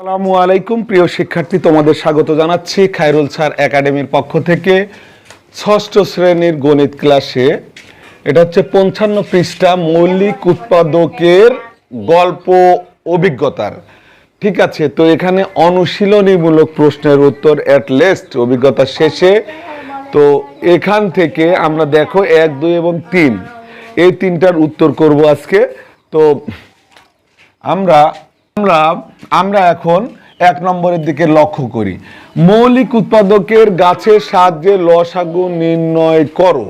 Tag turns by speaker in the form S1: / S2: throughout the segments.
S1: আসসালামু আলাইকুম, প্রিয় শিক্ষার্থী, তোমাদের স্বাগত জানাচ্ছি খায়রুল স্যার একাডেমির পক্ষ থেকে ষষ্ঠ শ্রেণির গণিত ক্লাসে। এটা হচ্ছে পঞ্চান্ন পৃষ্ঠা মৌলিক উৎপাদকের গল্প অভিজ্ঞতার। ঠিক আছে, তো এখানে অনুশীলনীমূলক প্রশ্নের উত্তর অ্যাট লেস্ট অভিজ্ঞতা শেষে। তো এখান থেকে আমরা দেখো এক, দুই এবং তিন। এই তিনটার উত্তর করব আজকে। তো আমরা আমরা আমরা এখন এক নম্বরের দিকে লক্ষ্য করি। মৌলিক উৎপাদকের গাছের সাহায্যে লসাগু নির্ণয় করো।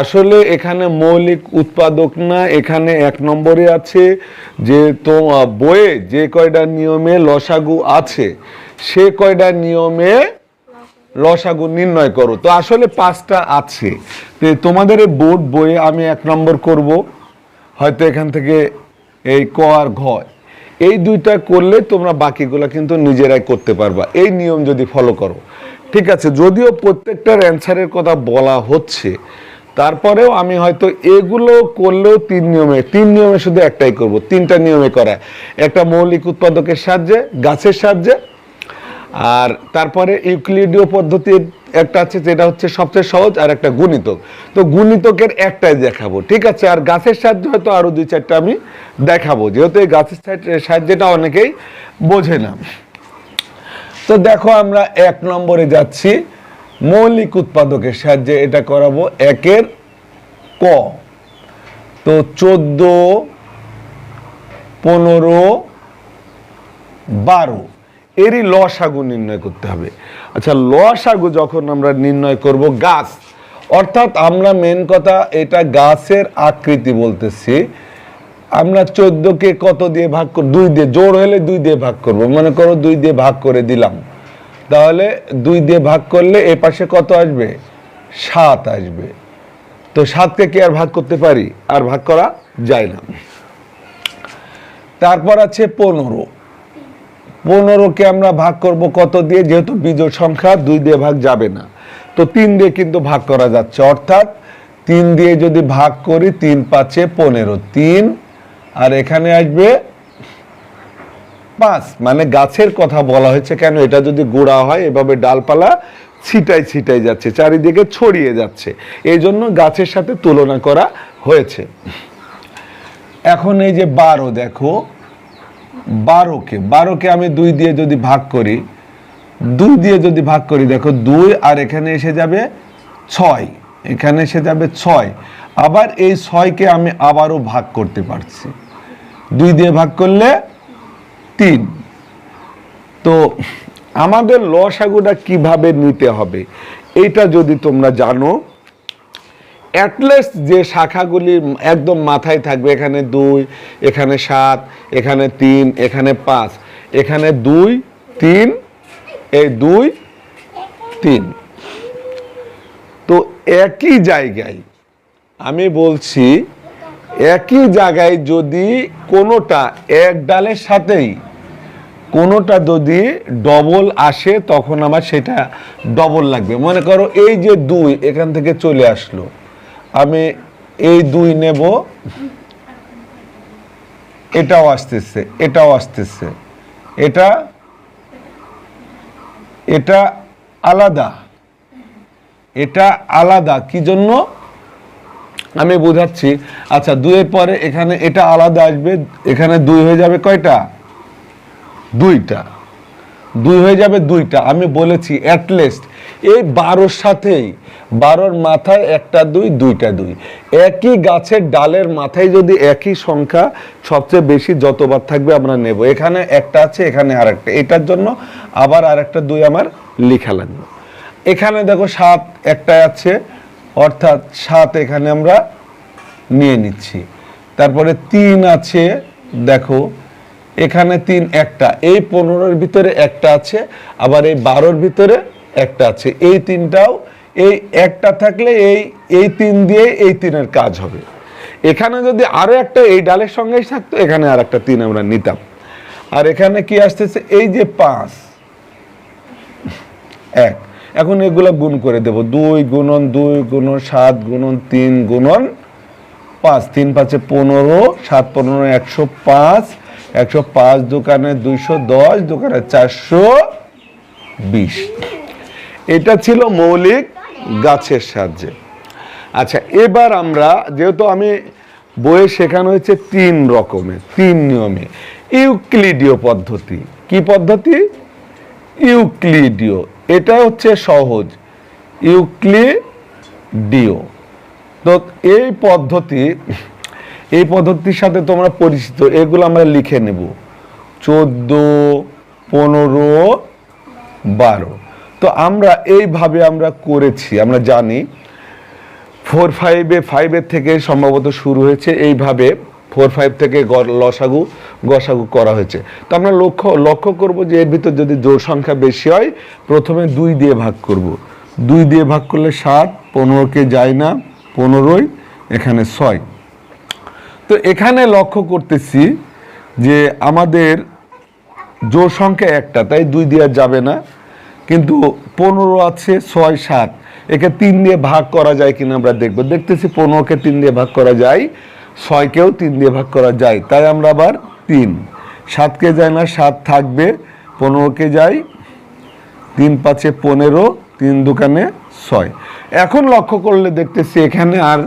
S1: আসলে এখানে মৌলিক উৎপাদক না, এখানে এক নম্বরে আছে যে তো বইয়ে যে কয়টা নিয়মে লসাগু আছে, সে কয়টা নিয়মে লসাগু নির্ণয় করো। তো আসলে পাঁচটা আছে। তোমাদের এই বোর্ড বইয়ে আমি এক নম্বর করব। হয়তো এখান থেকে এই ক আর ঘ এই দুইটা করলে তোমরা বাকিগুলো কিন্তু নিজেরাই করতে পারবা। এই নিয়ম যদি ফলো করো। ঠিক আছে, যদিও প্রত্যেকটার অ্যান্সারের কথা বলা হচ্ছে, তারপরেও আমি হয়তো এগুলো করলেও তিন নিয়মে তিন নিয়মে শুধু একটাই করব, তিনটা নিয়মে করা। একটা মৌলিক উৎপাদকের সাহায্যে, গাছের সাহায্যে, আর তারপরে ইউক্লিডীয় পদ্ধতির একটা আছে যেটা হচ্ছে সবচেয়ে সহজ আর একটা গুণিতক। তো গুণিতকের একটাই দেখাবো, ঠিক আছে? আর গাছের সাহায্যে হয়তো আরও দুই চারটা আমি দেখাবো, যেহেতু এই গাছের সাহায্যে- সাহায্যটা অনেকেই বোঝে না। তো দেখো আমরা এক নম্বরে যাচ্ছি, মৌলিক উৎপাদকের সাহায্যে এটা করাবো একের ক। তো চোদ্দ, পনেরো, বারো। এরই লসাগু নির্ণয় করতে হবে। আচ্ছা লসাগু যখন আমরা নির্ণয় করব গাছ, অর্থাৎ আমরা মেন কথা এটা গাছের আকৃতি বলতেছি। আমরা চোদ্দকে কত দিয়ে ভাগ কর দুই দিয়ে, জোর হলে দুই দিয়ে ভাগ করব। মনে করো দুই দিয়ে ভাগ করে দিলাম। তাহলে দুই দিয়ে ভাগ করলে এ পাশে কত আসবে? সাত আসবে। তো সাতকে কি আর ভাগ করতে পারি? আর ভাগ করা যায় না। তারপর আছে পনেরো। পনেরোকে আমরা ভাগ করব কত দিয়ে? যেহেতু বিজোড় সংখ্যা, দুই দিয়ে ভাগ যাবে না। তো তিন দিয়ে কিন্তু ভাগ করা যাচ্ছে। অর্থাৎ তিন দিয়ে যদি ভাগ করি, তিন পাঁচে পনেরো। তিন, আর এখানে আসবে পাঁচ। মানে গাছের কথা বলা হয়েছে কেন? এটা যদি গোড়া হয়, এভাবে ডালপালা ছিটাই ছিটাই যাচ্ছে, চারিদিকে ছড়িয়ে যাচ্ছে। এই জন্য গাছের সাথে তুলনা করা হয়েছে। এখন এই যে বারো, দেখো। বারোকে বারোকে আমি দুই দিয়ে যদি ভাগ করি, দুই দিয়ে যদি ভাগ করি, দেখো দুই আর এখানে এসে যাবে ছয়, এখানে এসে যাবে ছয়। আবার এই ছয়কে আমি আবারও ভাগ করতে পারছি। দুই দিয়ে ভাগ করলে তিন। তো আমাদের লসাগুটা কীভাবে নিতে হবে, এটা যদি তোমরা জানো অ্যাটলিস্ট যে শাখাগুলি একদম মাথায় থাকবে, এখানে দুই, এখানে সাত, এখানে তিন, এখানে পাঁচ, এখানে দুই, তিন, এই দুই, তিন। তো একই জায়গায় আমি বলছি, একই জায়গায় যদি কোনোটা এক ডালের সাথেই, কোনোটা যদি ডবল আসে, তখন আমার সেটা ডবল লাগবে। মনে করো এই যে দুই এখান থেকে চলে আসলো। আমি এই দুই নেব। এটাও আসতেছে এটাও আসতেছে। এটা এটা আলাদা। এটা আলাদা, কি জন্য? আমি বোঝাচ্ছি। আচ্ছা দুইয়ের পরে এখানে এটা আলাদা আসবে, এখানে দুই হয়ে যাবে কয়টা? দুইটা। দুই হয়ে যাবে দুইটা। আমি বলেছি অ্যাটলিস্ট এই বারোর সাথেই, বারোর মাথায় একটা দুই, দুইটা দুই। একই গাছের ডালের মাথায় যদি একই সংখ্যা, সবচেয়ে বেশি যতবার থাকবে আমরা নেব। এখানে একটা আছে, এখানে আর একটা এটার জন্য আবার আর একটা দুই আমার লেখা লাগবে। এখানে দেখো সাত একটা আছে, অর্থাৎ সাত এখানে আমরা নিয়ে নিচ্ছি। তারপরে তিন আছে, দেখো এখানে তিন একটা, এই পনেরোর ভিতরে একটা আছে, আবার এই বারোর ভিতরে একটা আছে। এই তিনটাও, এই একটা থাকলে এই এই তিন দিয়ে এই তিনের কাজ হবে। এখানে যদি আরও একটা এই ডালের সঙ্গেই থাকতো, এখানে আর একটা তিন আমরা নিতাম। আর এখানে কি আসতেছে? এই যে পাঁচ, এক। এখন এগুলো গুণ করে দেব। দুই গুণন দুই গুণন সাত গুণন তিন গুণন পাঁচ। তিন পাঁচে পনেরো, সাত পনেরো একশো পাঁচ একশো পাঁচ দোকানে দুইশো দশ, দোকানে চারশো বিশ। এটা ছিল মৌলিক গাছের সাহায্যে। আচ্ছা এবার আমরা, যেহেতু আমি বইয়ে শেখানো হয়েছে তিন রকমের, তিন নিয়মে। ইউক্লিডীয় পদ্ধতি। কি পদ্ধতি? ইউক্লিডীয়। এটা হচ্ছে সহজ। ইউক্লিডীয়। তো এই পদ্ধতি এই পদ্ধতির সাথে তোমরা পরিচিত, এগুলো আমরা লিখে নেব। চোদ্দ, পনেরো, বারো। তো আমরা এইভাবে আমরা করেছি, আমরা জানি। ফোর ফাইভে, ফাইভের থেকে সম্ভবত শুরু হয়েছে, এইভাবে ফোর ফাইভ থেকে লসাগু, গসাগু করা হয়েছে। তো আমরা লক্ষ্য লক্ষ্য করব যে এর ভিতর যদি জোর সংখ্যা বেশি হয়, প্রথমে দুই দিয়ে ভাগ করব। দুই দিয়ে ভাগ করলে সাত, পনেরোকে যায় না, পনেরোই, এখানে ছয়। তো এখানে লক্ষ্য করতেছি যে আমাদের জোর সংখ্যা একটা, তাই দুই দেওয়া যাবে না। কিন্তু পনেরো আছে, ছয়, সাত। একে তিন দিয়ে ভাগ করা যায় কিনা আমরা দেখব। দেখতেছি পনেরোকে তিন দিয়ে ভাগ করা যায়, ছয়কেও তিন দিয়ে ভাগ করা যায়। তাই আমরা আবার তিন। সাতকে যায় না, সাত থাকবে, পনেরোকে যাই তিন পাঁচে পনেরো, তিন দোকানে ছয়। এখন লক্ষ্য করলে দেখতেছি এখানে আর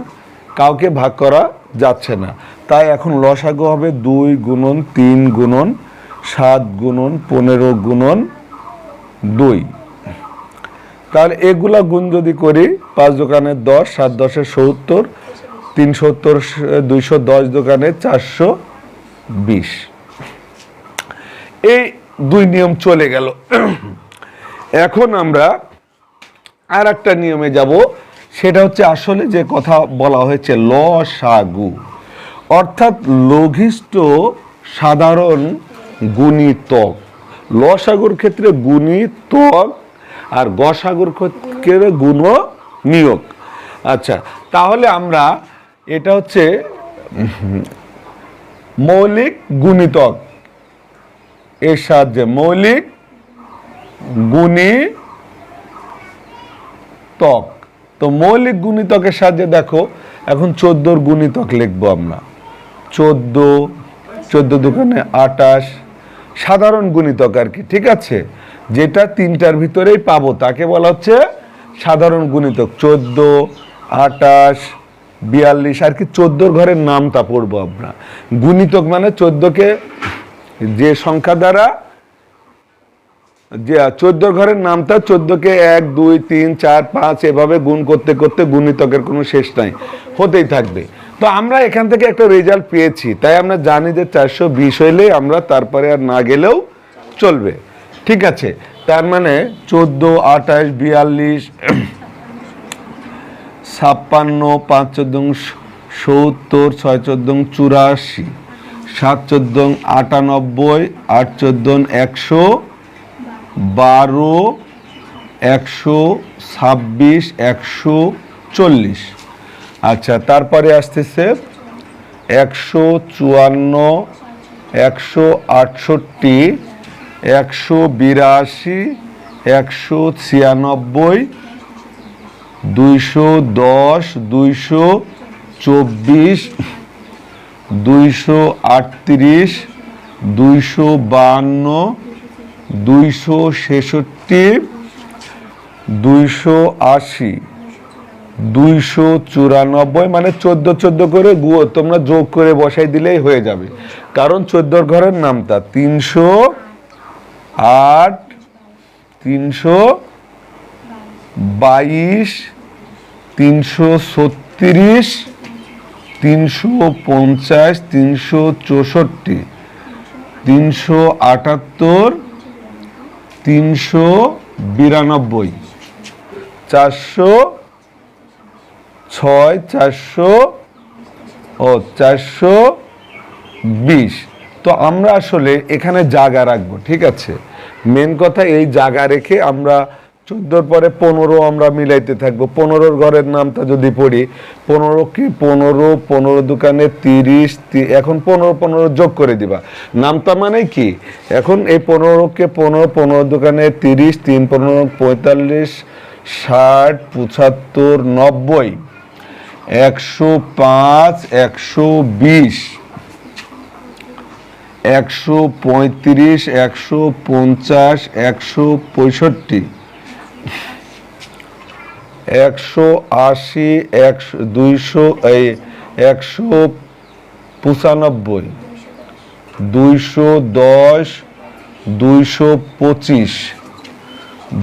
S1: কাউকে ভাগ করা যাচ্ছে না। তাই এখন লসাগু হবে দুই গুণন তিন গুণন, সাত গুণন, পনেরো গুণন দুই। তাহলে এগুলা গুণ যদি করি, পাঁচ দোকানে দশ, সাত দশে সত্তর, তিন সত্তর, দুইশো দশ দোকানে চারশো বিশ। এই দুই নিয়ম চলে গেল। এখন আমরা আর একটা নিয়মে যাব। সেটা হচ্ছে আসলে যে কথা বলা হয়েছে, ল সাগু। অর্থাৎ লঘিষ্ঠ সাধারণ গুণিতক। লসাগুর ক্ষেত্রে গুণিতক আর গসাগুর ক্ষেত্রে গুণ নিয়োগ আচ্ছা তাহলে আমরা এটা হচ্ছে মৌলিক গুণিতক। এর সাহায্যে মৌলিক গুণী তক তো মৌলিক গুণিতকের সাহায্যে দেখো, এখন চোদ্দোর গুণিতক লিখব আমরা। চোদ্দ চোদ্দ দোকানে আটাশ সাধারণ গুণিতক আর কি, ঠিক আছে? যেটা তিনটার ভিতরেই পাবো, তাকে বলা হচ্ছে সাধারণ গুণিতক। চোদ্দ আটাশ বিয়াল্লিশ, আর কি চোদ্দোর ঘরের নামটা পড়ব আমরা। গুণিতক মানে চোদ্দোকে যে সংখ্যা দ্বারা যে চোদ্দ ঘরের নামটা চোদ্দকে এক, দুই, তিন, চার, পাঁচ, এভাবে গুণ করতে করতে গুণিতকের কোনো শেষ নাই। হতেই থাকবে। তো আমরা এখান থেকে একটা রেজাল্ট পেয়েছি। তাই আমরা জানি যে চারশো বিশ হইলে আমরা তারপরে আর না গেলেও চলবে। ঠিক আছে? তার মানে চোদ্দ, আঠাশ, বিয়াল্লিশ, ছাপ্পান্ন, পাঁচ চোদ্দ সত্তর, ছয় চোদ্দ চুরাশি, সাত চোদ্দ আটানব্বই, আট চোদ্দ একশো বারো, একশো, ছাব্বিশ, একশো, চল্লিশ। আচ্ছা তারপরে আসতেছে একশো চুয়ান্ন, একশো আটষট্টি, একশো বিরাশি, একশো ছিয়ানব্বই, দুইশো দশ, দুইশো চব্বিশ, দুইশো আটত্রিশ, দুইশো বাহান্ন দুইশো ছেষট্টি, দুইশো আশি, দুইশো চুরানব্বই মানে চোদ্দ চোদ্দ করে গুয়ো, তোমরা যোগ করে বসাই দিলেই হয়ে যাবে। কারণ চোদ্দোর ঘরের নামটা তিনশো আট, তিনশো বাইশ, তিনশো ছত্রিশ, তিনশো পঞ্চাশ, তিনশো চৌষট্টি, তিনশো আটাত্তর তিনশো বিরানব্বই। চারশো ছয়, চারশো ও চারশো বিশ। তো আমরা আসলে এখানে জাগা রাখব, ঠিক আছে? মেন কথা এই জায়গা রেখে আমরা চোদ্দোর পরে পনেরো আমরা মিলাইতে থাকব। পনেরোর ঘরের নামটা যদি পড়ি, পনেরো কি পনেরো পনেরো দোকানে তিরিশ এখন পনেরো পনেরো যোগ করে দিবা। নামটা মানে কি? এখন এই পনেরোকে পনেরো পনেরো দোকানে তিরিশ, তিন পনেরো পঁয়তাল্লিশ, ষাট, পঁচাত্তর, নব্বই, একশো পাঁচ, একশো বিশ, একশো পঁয়ত্রিশ, একশো পঞ্চাশ, একশো পঁয়ষট্টি। একশো আশি, একশো, দুইশো, এই একশো পঁচানব্বই, দুইশো দশ, দুইশো পঁচিশ,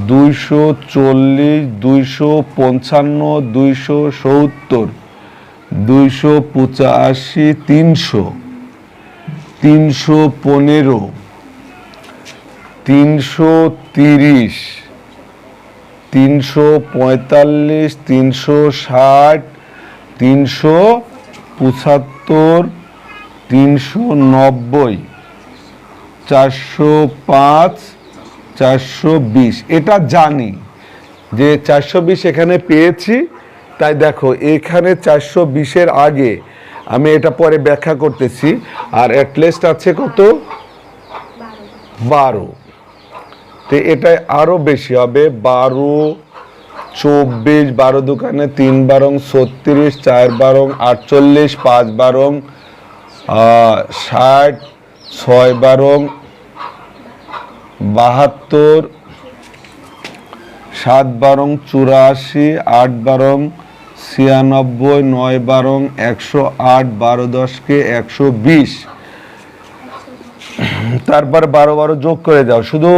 S1: দুইশো চল্লিশ, দুইশো পঞ্চান্ন, দুইশো সত্তর, দুইশো পঁচাশি, তিনশো তিনশো পনেরো, তিনশো তিরিশ তিনশো পঁয়তাল্লিশ, তিনশো ষাট, তিনশো পঁচাত্তর, তিনশো নব্বই, চারশো পাঁচ, চারশো বিশ। এটা জানি যে চারশো বিশ এখানে পেয়েছি। তাই দেখো, এখানে চারশো বিশের আগে আমি এটা পরে ব্যাখ্যা করতেছি। আর অ্যাটলিস্ট আছে কত? বারো। তো এটা আরও বেশি হবে। বারো, চব্বিশ, বারো দোকানে তিন বারং, ছত্রিশ, চার বারং, আটচল্লিশ, পাঁচ বারং ষাট, ছয় বারং, বাহাত্তর, সাত বারং, চুরাশি, আট বারং, ছিয়ানব্বই, নয় বারং, একশো আট, বারো দশকে একশো বিশ। তারপর বারো বারো যোগ করে যাও শুধু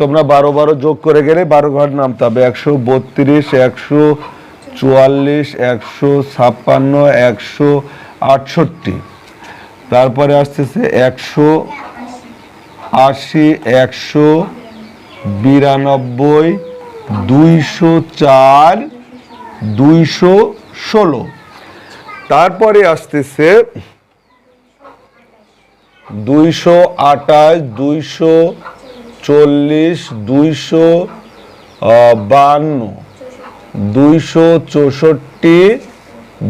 S1: তোমরা বারো বারো যোগ করে গেলে বারো ঘর নামতে হবে। একশো বত্রিশ, একশো চুয়াল্লিশ, একশো ছাপ্পান্ন, একশো আটষট্টি। তারপরে আসতেছে একশো আশি, একশো বিরানব্বই, দুইশো চার, দুইশো ষোলো। তারপরে আসতেছে দুইশো আঠাশ দুইশো চল্লিশ, দুইশো বান্ন, দুইশো চৌষট্টি,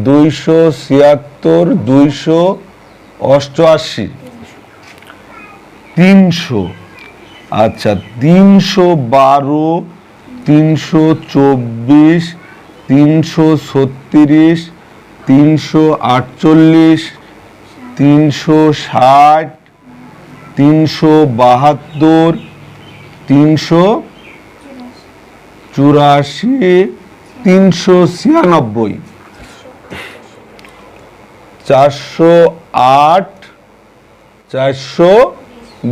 S1: দুইশো ছিয়াত্তর, দুইশো অষ্টআশি। তিনশো আচ্ছা তিনশো বারো, তিনশো চব্বিশ, তিনশো ছত্রিশ, তিনশো আটচল্লিশ তিনশো ষাট, তিনশো বাহাত্তর, তিনশো চুরাশি, তিনশো ছিয়ানব্বই। চারশো আট, চারশো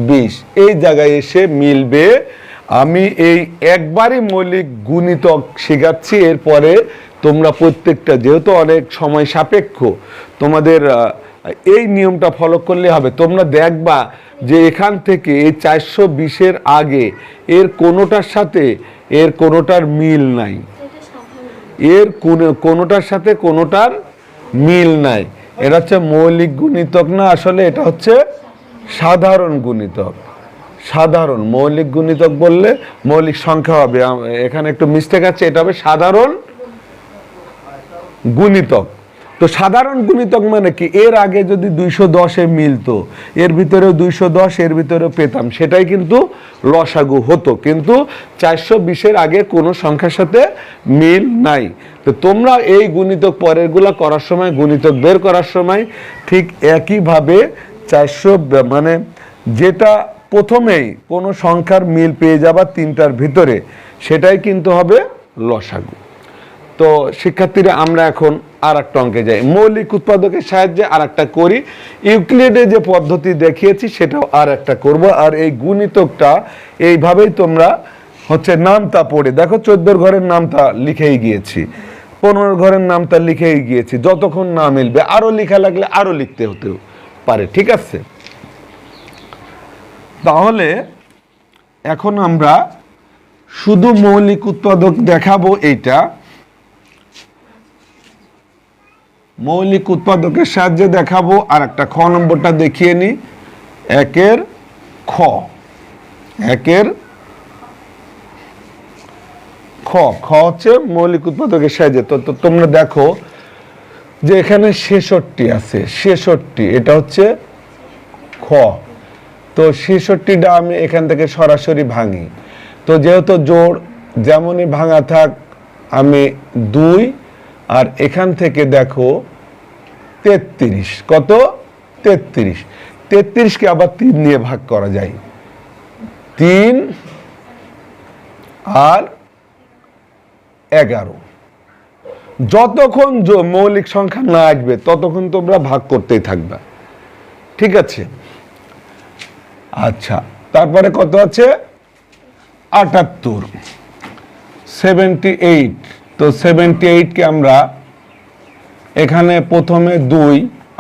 S1: বিশ। এই জায়গায় এসে মিলবে। আমি এই একবারই মৌলিক গুণিতক শেখাচ্ছি। এরপরে তোমরা প্রত্যেকটা, যেহেতু অনেক সময় সাপেক্ষ, তোমাদের এই নিয়মটা ফলো করলে হবে। তোমরা দেখবা যে এখান থেকে এই চারশো বিশের আগে এর কোনোটার সাথে এর কোনোটার মিল নাই। এর কোনো- কোনোটার সাথে কোনোটার মিল নাই। এটা হচ্ছে মৌলিক গুণিতক না? আসলে এটা হচ্ছে সাধারণ গুণিতক। সাধারণ মৌলিক গুণিতক বললে মৌলিক সংখ্যা হবে। এখানে একটু মিস্টেক আছে, এটা হবে সাধারণ গুণিতক। তো সাধারণ গুণিতক মানে কি? এর আগে যদি দুইশো দশে মিলতো, এর ভিতরেও দুইশো দশ, এর ভিতরেও পেতাম। সেটাই কিন্তু লসাগু হতো। কিন্তু চারশো বিশের আগে কোনো সংখ্যার সাথে মিল নাই। তো তোমরা এই গুণিতক পরেরগুলা করার সময়, গুণিতক বের করার সময় ঠিক একইভাবে চারশো মানে যেটা প্রথমেই কোনো সংখ্যার মিল পেয়ে যাবা তিনটার ভিতরে, সেটাই কিন্তু হবে লসাগু। তো শিক্ষার্থীরা, আমরা এখন আর একটা অঙ্কে যাই। মৌলিক উৎপাদকের সাহায্যে আর একটা করি। ইউক্লিডে যে পদ্ধতি দেখিয়েছি, সেটাও আর একটা করব। আর এই গুণিতকটা, এইভাবেই তোমরা হচ্ছে নামতা পড়ে। দেখো, চোদ্দোর ঘরের নামতা লিখেই গিয়েছি। পনেরো ঘরের নামতা লিখেই গিয়েছি। যতক্ষণ না মিলবে আরও লেখা লাগলে আরও লিখতে হতেও পারে। ঠিক আছে? তাহলে এখন আমরা শুধু মৌলিক উৎপাদক দেখাবো এইটা। মৌলিক উৎপাদকের সাহায্যে দেখাবো আর একটা খ নম্বরটা দেখিয়ে নি। একের খ। একের খ। খ হচ্ছে মৌলিক উৎপাদকের সাহায্যে। তো তোমরা দেখো যে এখানে ছেষট্টি আছে। ছেষট্টি, এটা হচ্ছে খ। তো ছেষট্টিটা আমি এখান থেকে সরাসরি ভাঙি। তো যেহেতু জোর যেমনই ভাঙা থাক, আমি দুই আর এখান থেকে দেখো তেত্রিশ। কত? তেত্রিশ। তেত্রিশকে আবার তিন দিয়ে ভাগ করা যায়। তিন আর এগারো। যতক্ষণ মৌলিক সংখ্যা না আসবে, ততক্ষণ তোমরা ভাগ করতেই থাকবে। ঠিক আছে? আচ্ছা তারপরে কত আছে? আটাত্তর। সেভেন্টি এইট তো সেভেন্টি এইটকে আমরা এখানে প্রথমে দুই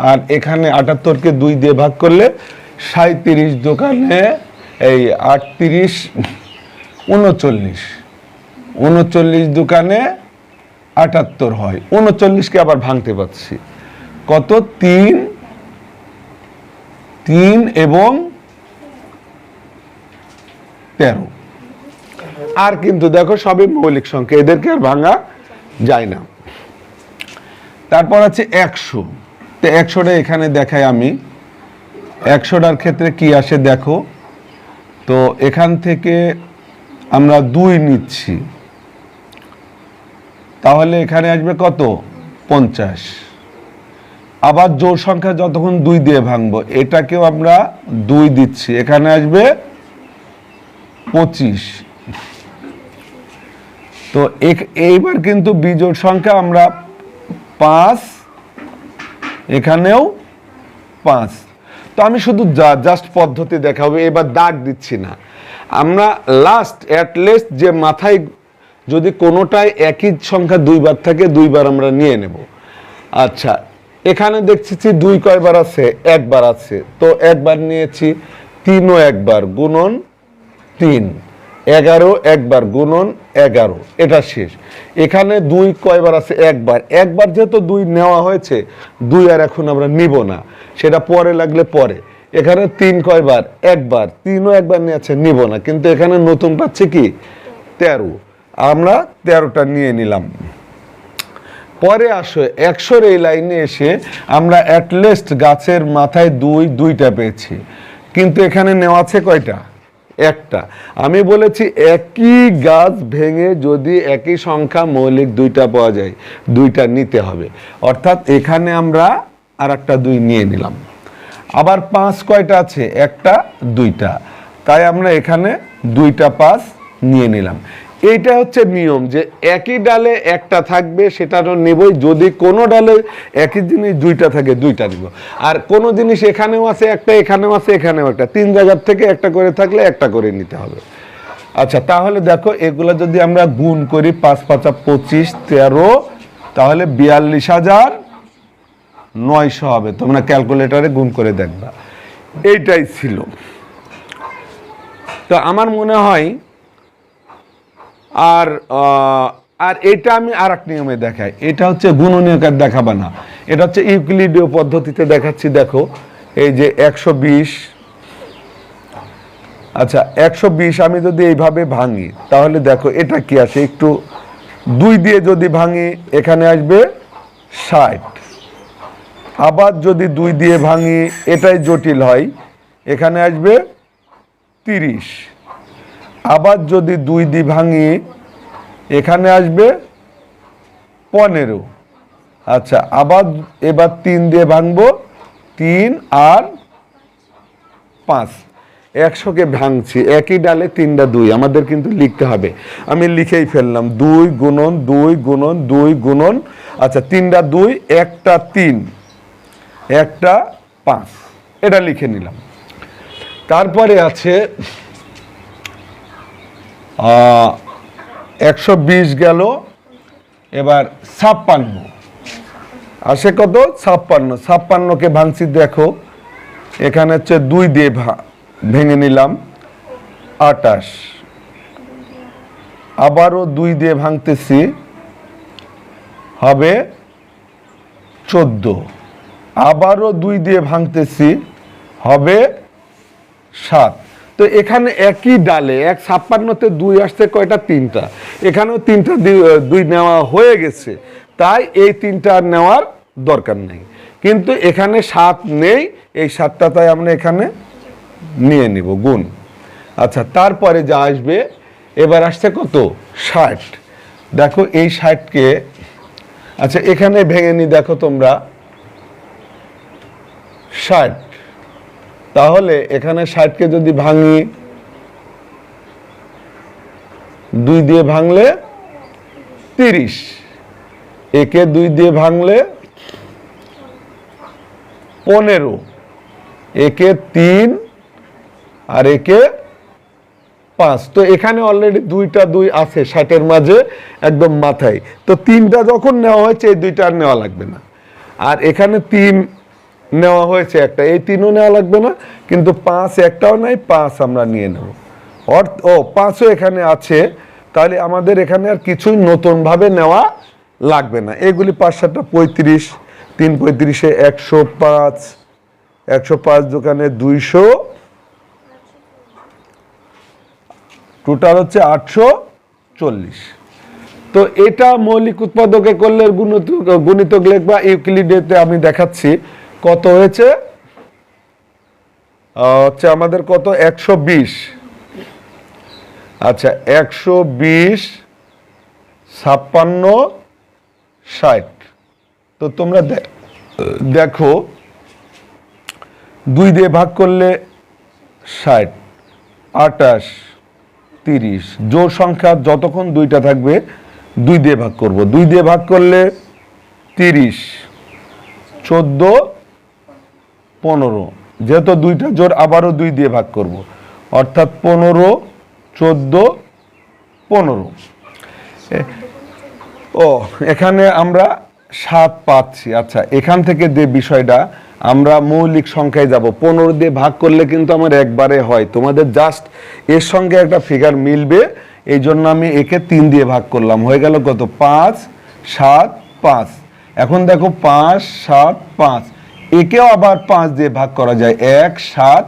S1: আর এখানে আটাত্তরকে দুই দিয়ে ভাগ করলে সাঁত্রিশ দোকানে এই আটত্রিশ, উনচল্লিশ। উনচল্লিশ দোকানে আটাত্তর হয়। উনচল্লিশকে আবার ভাঙতে পারছি। কত? তিন। তিন এবং তেরো। আর কিন্তু দেখো সবই মৌলিক সংখ্যা, এদেরকে আর ভাঙা যায় না। তারপর আছে একশো। তো একশোটা এখানে দেখাই আমি। একশোটার ক্ষেত্রে কি আসে দেখো? তো এখান থেকে আমরা দুই নিচ্ছি। তাহলে এখানে আসবে কত? পঞ্চাশ। আবার জোর সংখ্যা যতক্ষণ দুই দিয়ে ভাঙবো, এটাকেও আমরা দুই দিচ্ছি। এখানে আসবে পঁচিশ। তো এইবার কিন্তু বিজোড় সংখ্যা আমরা পাঁচ, এখানেও পাঁচ। তো আমি শুধু জাস্ট পদ্ধতি দেখাবো, এবার দাগ দিচ্ছি না। আমরা লাস্ট অ্যাটলিস্ট যে মাথায় যদি কোনোটায় একই সংখ্যা দুইবার থাকে, দুইবার আমরা নিয়ে নেব। আচ্ছা এখানে দেখছি দুই কয়বার আছে? একবার আছে। তো একবার নিয়েছি তিনও একবার, গুণন তিন। এগারো, একবার গুণন, এগারো। এটা শেষ। এখানে দুই কয়বার আছে? একবার। একবার যেহেতু দুই নেওয়া হয়েছে, দুই আর এখন আমরা নিব না। সেটা পরে লাগলে পরে। এখানে তিন কয়বার? একবার। তিনও একবার নিয়েছে, নিব না। কিন্তু এখানে নতুন পাচ্ছে কি? তেরো। আমরা তেরোটা নিয়ে নিলাম। পরে আসো, একশোর এই লাইনে এসে আমরা অ্যাটলিস্ট গাছের মাথায় দুই, দুইটা পেয়েছি। কিন্তু এখানে নেওয়া আছে কয়টা? একটা। আমি বলেছি একই গাছ ভেঙে যদি একই সংখ্যা মৌলিক দুইটা পাওয়া যায়, দুইটা নিতে হবে। অর্থাৎ এখানে আমরা আর একটা দুই নিয়ে নিলাম। আবার পাঁচ কয়টা আছে? একটা, দুইটা। তাই আমরা এখানে দুইটা পাঁচ নিয়ে নিলাম। এইটা হচ্ছে নিয়ম যে একই ডালে একটা থাকবে সেটা নেবই। যদি কোনো ডালে একই জিনিস দুইটা থাকে, দুইটা নিব আর কোনো জিনিস এখানেও আছে, একটা এখানেও আছে, এখানেও একটা। তিন জায়গার থেকে একটা করে থাকলে একটা করে নিতে হবে। আচ্ছা তাহলে দেখো, এগুলো যদি আমরা গুণ করি পাঁচ পাঁচা পঁচিশ তেরো, তাহলে বিয়াল্লিশ হাজার নয়শো হবে। তোমরা ক্যালকুলেটারে গুণ করে দেখবা। এইটাই ছিল। তো আমার মনে হয় আর আর এটা আমি আর এক নিয়মে দেখাই। এটা হচ্ছে গুণনীয়কার দেখাবা না। এটা হচ্ছে ইউক্লিডীয় পদ্ধতিতে দেখাচ্ছি, দেখো। এই যে একশো বিশ। আচ্ছা একশো বিশ আমি যদি এইভাবে ভাঙি, তাহলে দেখো এটা কি আছে একটু দুই দিয়ে যদি ভাঙি, এখানে আসবে ষাট। আবার যদি দুই দিয়ে ভাঙি, এটাই জটিল হয়, এখানে আসবে তিরিশ। আবার যদি দুই দিয়ে ভাঙি, এখানে আসবে পনেরো। আচ্ছা আবার এবার তিন দিয়ে ভাঙবো, তিন আর পাঁচ। একশোকে ভাঙছি, একই ডালে তিনটা দুই, আমাদের কিন্তু লিখতে হবে। আমি লিখেই ফেললাম, দুই গুণন দুই গুণন দুই গুণন আচ্ছা তিনটা দুই, একটা তিন, একটা পাঁচ। এটা লিখে নিলাম। তারপরে আছে একশো বিশ গেল, এবার ছাপ্পান্ন। আসে কত? ছাপ্পান্ন। ছাপ্পান্নকে ভাঙছি দেখো, এখানে হচ্ছে দুই দিয়ে ভেঙে নিলাম, আটাশ। আবারও দুই দিয়ে ভাঙতেছি, হবে চোদ্দ। আবারও দুই দিয়ে ভাঙতেছি, হবে সাত। তো এখানে একই ডালে, এক ছাপ্পান্নতে দুই আসছে কয়টা? তিনটা। এখানেও তিনটা দুই নেওয়া হয়ে গেছে। তাই এই তিনটা নেওয়ার দরকার নেই। কিন্তু এখানে সাত নেই, এই সাতটা তাই আমরা এখানে নিয়ে নিব, গুণ। আচ্ছা তারপরে যা আসবে, এবার আসছে কত? ষাট। দেখো এই ষাটকে আচ্ছা এখানে ভেঙে নি, দেখো তোমরা। ষাট। তাহলে এখানে ষাটকে যদি ভাঙি, দুই দিয়ে ভাঙলে তিরিশ। একে দুই দিয়ে ভাঙলে পনেরো। একে তিন আর একে পাঁচ। তো এখানে অলরেডি দুইটা দুই আছে ষাটের মাঝে একদম মাথায়। তো তিনটা যখন নেওয়া হয়েছে, এই দুইটা আর নেওয়া লাগবে না। আর এখানে তিন নেওয়া হয়েছে একটা, এই তিনও নেওয়া লাগবে না, কিন্তু পাঁচ একটাও নাই, পাঁচ আমরা নিয়ে নেব। অর্থ, ও, পাঁচও এখানে আছে, তাহলে আমাদের এখানে আর কিছুই নতুনভাবে নেওয়া লাগবে না। এগুলি পাঁচ, সাতটা, পঁয়ত্রিশ, তিন পঁয়ত্রিশে একশো পাঁচ একশো পাঁচ দোকানে দুইশো, টোটাল হচ্ছে আটশো চল্লিশ। তো এটা মৌলিক উৎপাদকে করলে গুণিত- গুণিতক লিখবা ইউক্লিডেতে আমি দেখাচ্ছি। কত হয়েছে? হচ্ছে আমাদের কত? একশো বিশ। আচ্ছা একশো বিশ, ছাপ্পান্ন, ষাট। তো তোমরা দেখো, দুই দিয়ে ভাগ করলে ষাট আটাশ তিরিশ। জোর সংখ্যা যতক্ষণ দুইটা থাকবে, দুই দিয়ে ভাগ করব। দুই দিয়ে ভাগ করলে তিরিশ, চোদ্দ পনেরো। যেহেতু দুইটা জোর আবারও দুই দিয়ে ভাগ করব। অর্থাৎ পনেরো, চোদ্দ, পনেরো। ও, এখানে আমরা সাত পাচ্ছি। আচ্ছা এখান থেকে যে বিষয়টা, আমরা মৌলিক সংখ্যায় যাব। পনেরো দিয়ে ভাগ করলে কিন্তু আমার একবারে হয়। তোমাদের জাস্ট এর সঙ্গে একটা ফিগার মিলবে। এই জন্য আমি একে তিন দিয়ে ভাগ করলাম। হয়ে গেল কত? পাঁচ, সাত, পাঁচ। এখন দেখো, পাঁচ, সাত, পাঁচ। একেও আবার পাঁচ দিয়ে ভাগ করা যায়। এক, সাত,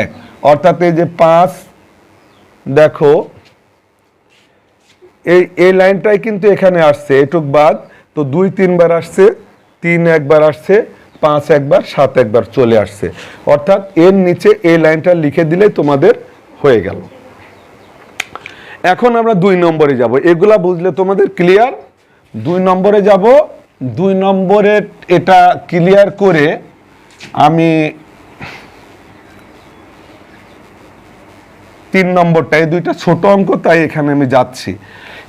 S1: এক। অর্থাৎ এই যে পাঁচ, দেখো, এই এই লাইনটাই কিন্তু এখানে আসছে। এটুক বাদ, তো দুই তিনবার আসছে, তিন একবার আসছে, পাঁচ একবার, সাত একবার চলে আসছে। অর্থাৎ এর নিচে এই লাইনটা লিখে দিলে তোমাদের হয়ে গেল। এখন আমরা দুই নম্বরে যাব। এগুলা বুঝলে তোমাদের ক্লিয়ার দুই নম্বরে যাব দুই নম্বরে এটা ক্লিয়ার করে আমি তিন নম্বরটা, এই দুইটা ছোট অঙ্ক, তাই এখানে আমি যাচ্ছি।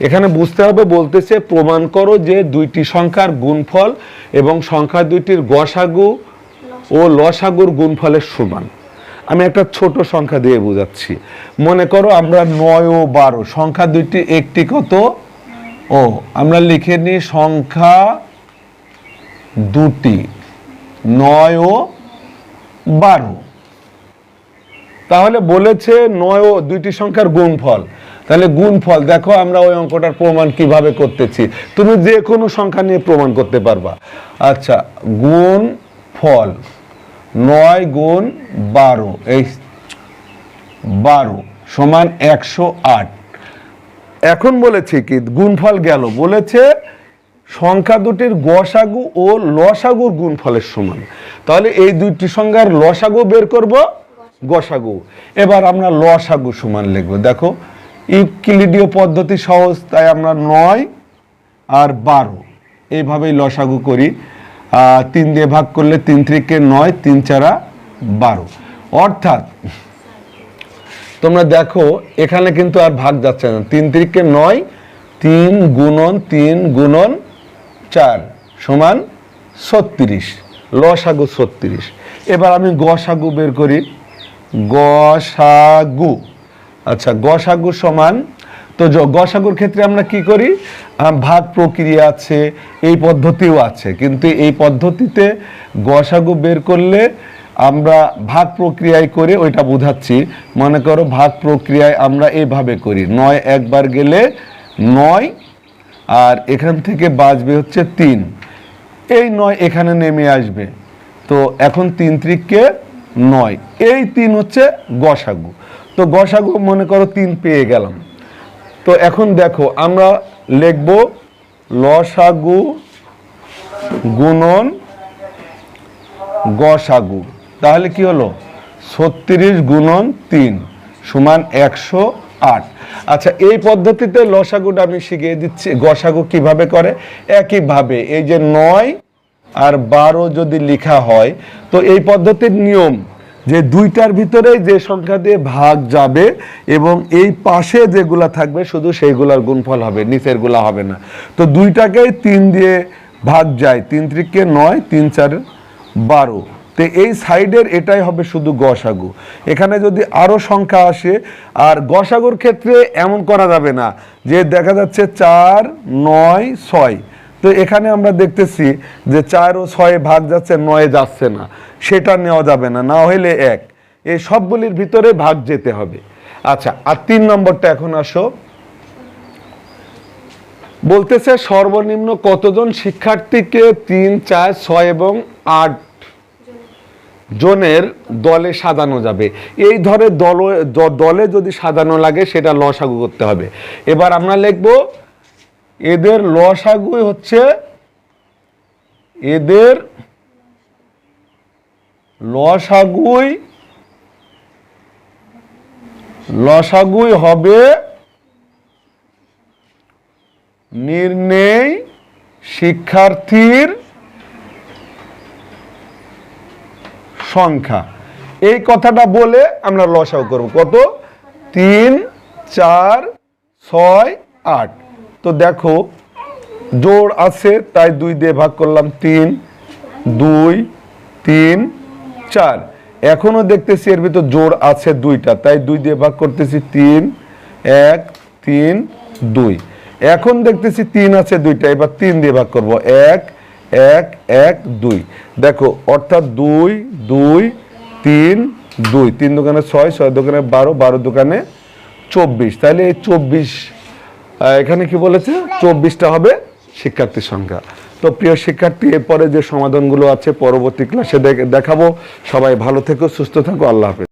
S1: এখানে বুঝতে হবে, বলতেছে প্রমাণ করো যে দুইটি সংখ্যার গুণফল এবং সংখ্যা দুইটির গসাগু ও লসাগুর গুণফলের সমান। আমি একটা ছোট সংখ্যা দিয়ে বোঝাচ্ছি। মনে করো আমরা নয় ও বারো, সংখ্যা দুইটি একটি কত? ও, আমরা লিখে নিই সংখ্যা দুটি, নয় ও বারো। তাহলে বলেছে নয় ও দুইটি সংখ্যার গুণফল। তাহলে গুণফল, দেখো আমরা ওই অঙ্কটার প্রমাণ কীভাবে করতেছি। তুমি যে কোনো সংখ্যা নিয়ে প্রমাণ করতে পারবা। আচ্ছা গুণ ফল নয় গুণ বারো, এই বারো সমান একশো আট। এখন বলেছে কি, গুণফল গেল, বলেছে সংখ্যা দুটির গসাগু ও লসাগুর গুণফলের সমান। তাহলে এই দুইটি সংখ্যার লসাগু বের করব, গসাগু। এবার আমরা লসাগু সমান লিখব। দেখো, ইউক্লিডীয় পদ্ধতি সহজ, তাই আমরা নয় আর বারো। এইভাবেই লসাগু করি। তিন দিয়ে ভাগ করলে তিন ত্রিকে নয়, তিন চারা বারো। অর্থাৎ, তোমরা দেখো, এখানে কিন্তু আর ভাগ যাচ্ছে না। তিন তিরিকে নয়, তিন গুণন তিন গুণন চার সমান ছত্রিশ লসাগু ছত্রিশ। এবার আমি গসাগু বের করি। গসাগু আচ্ছা গসাগু সমান, তো গসাগুর ক্ষেত্রে আমরা কি করি? ভাগ প্রক্রিয়া আছে, এই পদ্ধতিও আছে। কিন্তু এই পদ্ধতিতে গসাগু বের করলে আমরা ভাগ প্রক্রিয়ায় করে ওইটা বোঝাচ্ছি। মনে করো ভাগ প্রক্রিয়ায় আমরা এইভাবে করি। নয় একবার গেলে নয় আর এখান থেকে বাঁচবে হচ্ছে তিন। এই নয় এখানে নেমে আসবে। তো এখন তিন ত্রিককে নয়। এই তিন হচ্ছে গসাগু। তো গসাগু মনে করো তিন পেয়ে গেলাম। তো এখন দেখো, আমরা লিখব লসাগু গুণন গসাগু। তাহলে কি হলো? ছত্রিশ গুণন তিন সমান একশো আট। আচ্ছা এই পদ্ধতিতে লসাগুটা আমি শিখিয়ে দিচ্ছি, গসাগু কীভাবে করে? একইভাবে এই যে নয় আর বারো যদি লেখা হয়, তো এই পদ্ধতির নিয়ম যে দুইটার ভিতরেই যে সংখ্যা দিয়ে ভাগ যাবে এবং এই পাশে যেগুলা থাকবে, শুধু সেইগুলার গুণফল হবে নিচেরগুলা হবে না। তো দুইটাকেই তিন দিয়ে ভাগ যায়, তিন ত্রিকে নয়, তিন চার বারো। তো এই সাইডের এটাই হবে শুধু গসাগু। এখানে যদি আরও সংখ্যা আসে, আর গসাগুর ক্ষেত্রে এমন করা যাবে না যে দেখা যাচ্ছে চার, নয়, ছয়। তো এখানে আমরা দেখতেছি যে চার ও ছয়ে ভাগ যাচ্ছে, নয়ে যাচ্ছে না। সেটা নেওয়া যাবে না না হইলে এক। এই সবগুলির ভিতরে ভাগ যেতে হবে। আচ্ছা আর তিন নম্বরটা এখন আসো। বলতেছে সর্বনিম্ন কতজন শিক্ষার্থীকে তিন, চার, ছয় এবং আট জনের দলে সাজানো যাবে। এই ধরে দল, দলে যদি সাজানো লাগে, সেটা লসাগু করতে হবে। এবার আমরা লিখব, এদের লসাগুই হচ্ছে, এদের লসাগুই লসাগুই হবে নির্ণয় শিক্ষার্থীর সংখ্যা। এই কথাটা বলে আমরা লসাও করব। কত? তিন, চার, ছয়, আট। তো দেখো, জোড় আছে, তাই দুই দিয়ে ভাগ করলাম তিন, দুই, তিন, চার। এখনও দেখতেছি এর ভিতর জোড় আছে দুইটা, তাই দুই দিয়ে ভাগ করতেছি তিন, এক, তিন, দুই। এখন দেখতেছি তিন আছে দুইটা, এবার তিন দিয়ে ভাগ করব। এক এক এক, দুই। দেখো, অর্থাৎ দুই দুই, তিন দুই। তিন দোকানে ছয় ছয় দোকানে বারো বারো দোকানে চব্বিশ। তাহলে এই চব্বিশ এখানে কি বলেছে? চব্বিশটা হবে শিক্ষার্থীর সংখ্যা। তো প্রিয় শিক্ষার্থী, এরপরে যে সমাধানগুলো আছে, পরবর্তী ক্লাসে দেখ- দেখাবো। সবাই ভালো থেকো, সুস্থ থাকো। আল্লাহ হাফেজ।